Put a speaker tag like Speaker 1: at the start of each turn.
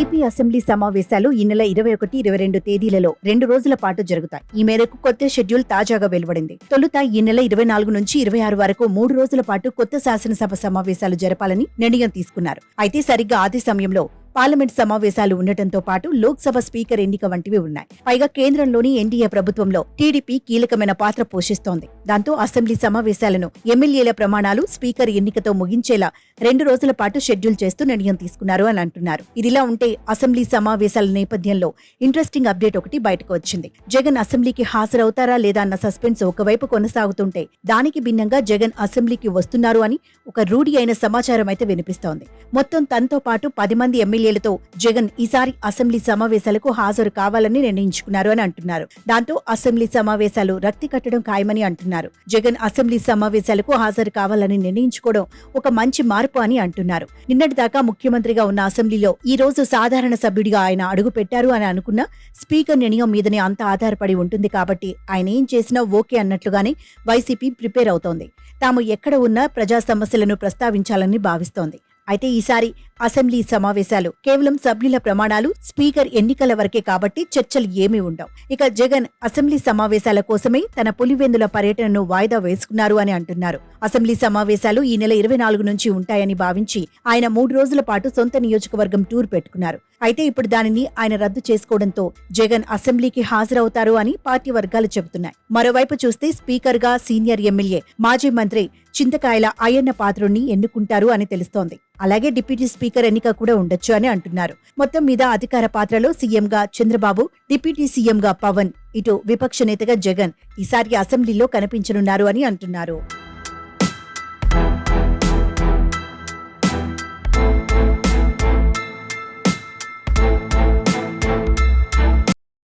Speaker 1: AP assembly సమావేశాలు ఈ నెల ఇరవై ఒకటి ఇరవై రెండు తేదీలలో రెండు రోజుల పాటు జరుగుతాయి. ఈ మేరకు కొత్త షెడ్యూల్ తాజాగా వెలువడింది. తొలుత ఈ నెల ఇరవై నాలుగు నుంచి ఇరవై ఆరు వరకు మూడు రోజుల పాటు కొత్త శాసనసభ సమావేశాలు జరపాలని నిర్ణయం తీసుకున్నారు. అయితే సరిగ్గా అదే సమయంలో పార్లమెంట్ సమావేశాలు ఉండటంతో పాటు లోక్సభ స్పీకర్ ఎన్నిక వంటివి ఉన్నాయి. పైగా కేంద్రంలోని ఎన్డీఏ ప్రభుత్వంలో టీడీపీ కీలకమైన పాత్ర పోషిస్తోంది. దాంతో అసెంబ్లీ సమావేశాలను ఎమ్మెల్యేల ప్రమాణాలు స్పీకర్ ఎన్నికతో ముగించేలా రెండు రోజుల పాటు షెడ్యూల్ చేస్తూ నిర్ణయం తీసుకున్నారు అని అంటున్నారు. ఇదిలా ఉంటే అసెంబ్లీ సమావేశాల నేపథ్యంలో ఇంట్రెస్టింగ్ అప్డేట్ ఒకటి బయటకు వచ్చింది. జగన్ అసెంబ్లీకి హాజరవుతారా లేదా అన్న సస్పెన్స్ ఒకవైపు కొనసాగుతుంటే దానికి భిన్నంగా జగన్ అసెంబ్లీకి వస్తున్నారు అని ఒక రూఢి అయిన సమాచారం అయితే వినిపిస్తోంది. మొత్తం తనతో పాటు పది మంది ఎమ్మెల్యేలతో జగన్ ఈసారి అసెంబ్లీ సమావేశాలకు హాజరు కావాలని నిర్ణయించుకున్నారు అని అంటున్నారు. దాంతో అసెంబ్లీ సమావేశాలు రక్తి కట్టడం ఖాయమని అంటున్నారు. జగన్ అసెంబ్లీ సమావేశాలకు హాజరు కావాలని నిర్ణయించుకోవడం ఒక మంచి మార్పు అని అంటున్నారు. నిన్నటిదాకా ముఖ్యమంత్రిగా ఉన్న అసెంబ్లీలో ఈ రోజు సాధారణ సభ్యుడిగా ఆయన అడుగు పెట్టారు అని అనుకున్న స్పీకర్ నిర్ణయం మీదనే అంత ఆధారపడి ఉంటుంది కాబట్టి ఆయన ఏం చేసినా ఓకే అన్నట్లుగానే వైసీపీ ప్రిపేర్ అవుతోంది. తాము ఎక్కడ ఉన్నా ప్రజా సమస్యలను ప్రస్తావించాలని భావిస్తోంది. అయితే ఈసారి అసెంబ్లీ సమావేశాలు కేవలం సభ్యుల ప్రమాణాలు స్పీకర్ ఎన్నికల వరకే కాబట్టి చర్చలు ఏమీ ఉండవు. ఇక జగన్ అసెంబ్లీ సమావేశాల కోసమే తన పులివెందుల పర్యటనను వాయిదా వేసుకున్నారు అని అంటున్నారు. అసెంబ్లీ సమావేశాలు ఈ నెల ఇరవై నాలుగు నుంచి ఉంటాయని భావించి ఆయన మూడు రోజుల పాటు సొంత నియోజకవర్గం టూర్ పెట్టుకున్నారు. అయితే ఇప్పుడు దానిని ఆయన రద్దు చేసుకోవడంతో జగన్ అసెంబ్లీకి హాజరవుతారు అని పార్టీ వర్గాలు చెబుతున్నాయి. మరోవైపు చూస్తే స్పీకర్గా సీనియర్ ఎమ్మెల్యే మాజీ మంత్రి చింతకాయల అయ్యన్న పాత్రుణ్ణి ఎన్నుకుంటారు అని తెలుస్తోంది. అలాగే డిప్యూటీ స్పీకర్ ఎన్నిక కూడా ఉండొచ్చు అని అంటున్నారు. మొత్తం మీద అధికార పాత్రలో సీఎంగా చంద్రబాబు డిప్యూటీ సీఎంగా పవన్ ఇటు విపక్ష నేతగా జగన్ ఈసారి అసెంబ్లీలో కనిపించనున్నారు అని అంటున్నారు.